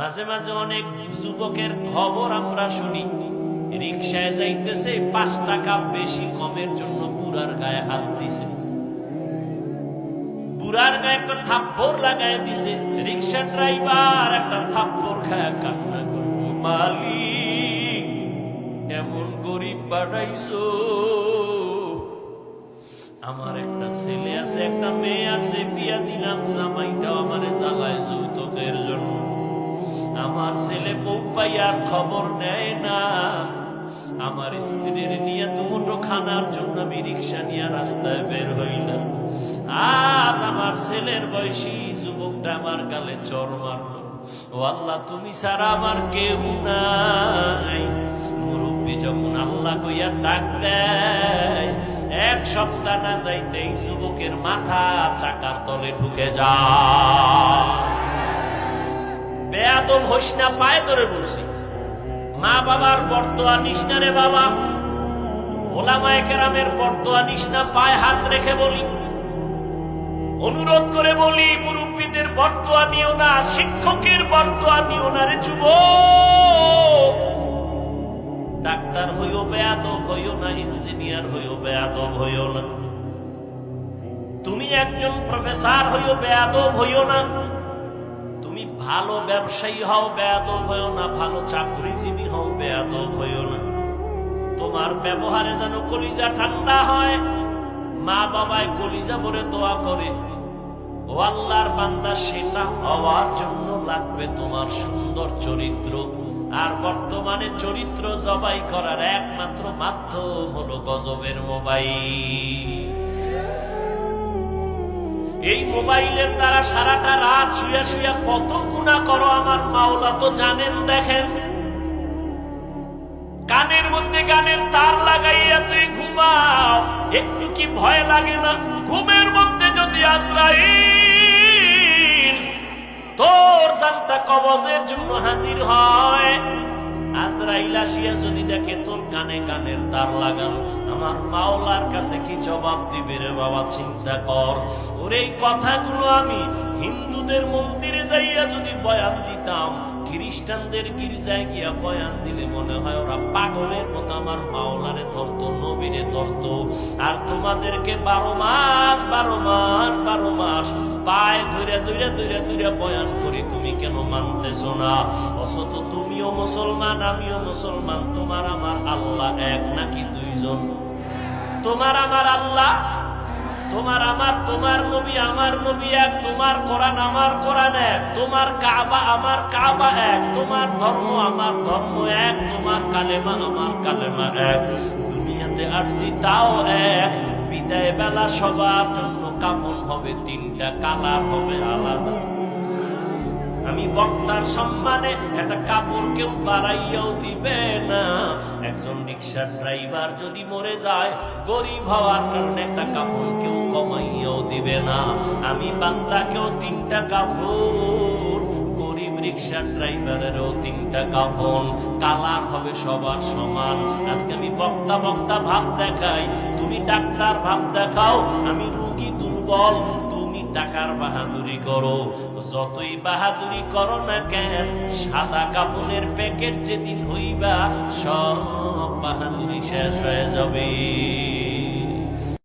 মাঝে মাঝে অনেক যুবকের খবর আমরা শুনি। রিক্সায় যাইতেছে, পাঁচ টাকা বেশি কমের জন্য বুড়ার গায়ে হাত দিছে। বুড়ার গায়ে একটা থাপ্পড় লাগায় দিছে। রিক্সা ড্রাইভার একটা থাপ্পড় খায় কান্না করব মালিক, এমন গরিব বাড়াইছো আমার একটা ছেলে আছে, একটা মেয়ে আছে, বিয়া দিলাম, জামাইটাও আমারে জ্বালায় ছেলে বউ পাইয়ার খবর নেয় না। আমার স্ত্রীর নিয়ে দুমুটো খানার জন্য আমি রিক্সা নিয়ে রাস্তায় বের হইলাম। আজ আমার ছেলের বয়সী যুবকটা আমার গালে চর মারলো। ও আল্লাহ, তুমি ছাড়া আমার কেউ নাই। মুরব্বী যখন আল্লাহ কইয়া ডাক দেয়, এক সপ্তাহ না যাইতে এই যুবকের মাথা চাকার তলে ঢুকে যায়। বেয়াদব হইস না, পায়ে ধরে বলছি। মা বাবার বর্তোয়া নিস না রে বাবা। ওলামায়ে কেরামের বর্তোয়া নিস না, পায়ে হাত রেখে বলি। অনুরোধ করে বলি, মুরব্বীদের বর্তোয়া নিও না, শিক্ষকের বর্তোয়া নিও না রে যুব ডাক্তার হইও বেয়াদব, হইও না, ইঞ্জিনিয়ার হইও বেয়াদব, হইও না। তুমি একজন প্রফেসর, হইও বেয়াদব, হইও না। ভালো ব্যবসায়ী হও, বেয়াদব হইও না, ভালো চাকরিজীবী হও, বেয়াদব হইও না। তোমার ব্যবহারে যেন কলিজা ঠান্ডা হয়, মা বাবায় কলিজা বলে দোয়া করে। ও আল্লাহর বান্দা, সেটা হওয়ার জন্য লাগবে তোমার সুন্দর চরিত্র। আর বর্তমানে চরিত্র জবাই করার একমাত্র মাধ্যম হলো গজবের মোবাইল। এই মোবাইলের দ্বারা সারাটা রাত শুয়ে শুয়ে কত গুণা করো আমার মাওলা, তো জানেন দেখেন। কানের মধ্যে গানের তার লাগাইয়া তুই ঘুমাও, একটু কি ভয় লাগে না? ঘুমের মধ্যে যদি আজরাইল, তোর জানটা কবজের জন্য হাজির হয়। যদি দেখে তোর কানে কানের তার লাগানো আমার মাওলার কাছে কি জবাব দিবে রে বাবা, চিন্তা কর। ওর এই কথাগুলো আমি হিন্দুদের মন্দিরে যাইয়া যদি বয়ান দিতাম, খ্রিস্টানদের গির্জায় গিয়া বয়ান দিলে মনে হয় ওরা পাগলের মতো আমার মাওলারে ধরতো, নবীরে ধরতো। আর তোমাদেরকে বারো মাস বারো মাস বারো মাস পায়ে ধরে ধরে ধরে ধরে বয়ান করি, তুমি কেন মানতেছো না? অথচ তুমিও মুসলমান, আমিও মুসলমান, তোমার আমার আল্লাহ এক নাকি দুইজন? তোমার আমার আল্লাহ, তোমার আমার, তোমার আমার নবী এক, তোমার কোরআন আমার কোরআন এক, তোমার কাবা আমার কাবা এক, তোমার ধর্ম আমার ধর্ম এক, তোমার কালেমা আমার কালেমা এক। দুনিয়াতে আসছি তাও এক, বিদায় বেলা সবার জন্য কাফন হবে, তিনটা কালার হবে আলাদা। আমি বক্তার সম্মানে একটা কাপড় কেউ বাড়াইয়াও দিবে না। একজন রিক্সার ড্রাইভার যদি মরে যায়, গরিব হওয়ার কারণে একটা কাফন কেউ কমাইয়াও দিবে না। আমি বান্দাকেও তিনটা কাফন, গরিব রিক্সার ড্রাইভারেরও তিনটা কাফন। কালার হবে সবার সমান। আজকে আমি বক্তা বক্তা ভাব দেখাই, তুমি ডাক্তার ভাব দেখাও, আমি রুগী দুর্বল, তুমি টাকার বাহাদুরি করো। যতই বাহাদুরি করো না কেন, সাদা কাপনের প্যাকেট যেদিন হইবা, সব বাহাদুরি শেষ হয়ে যাবে।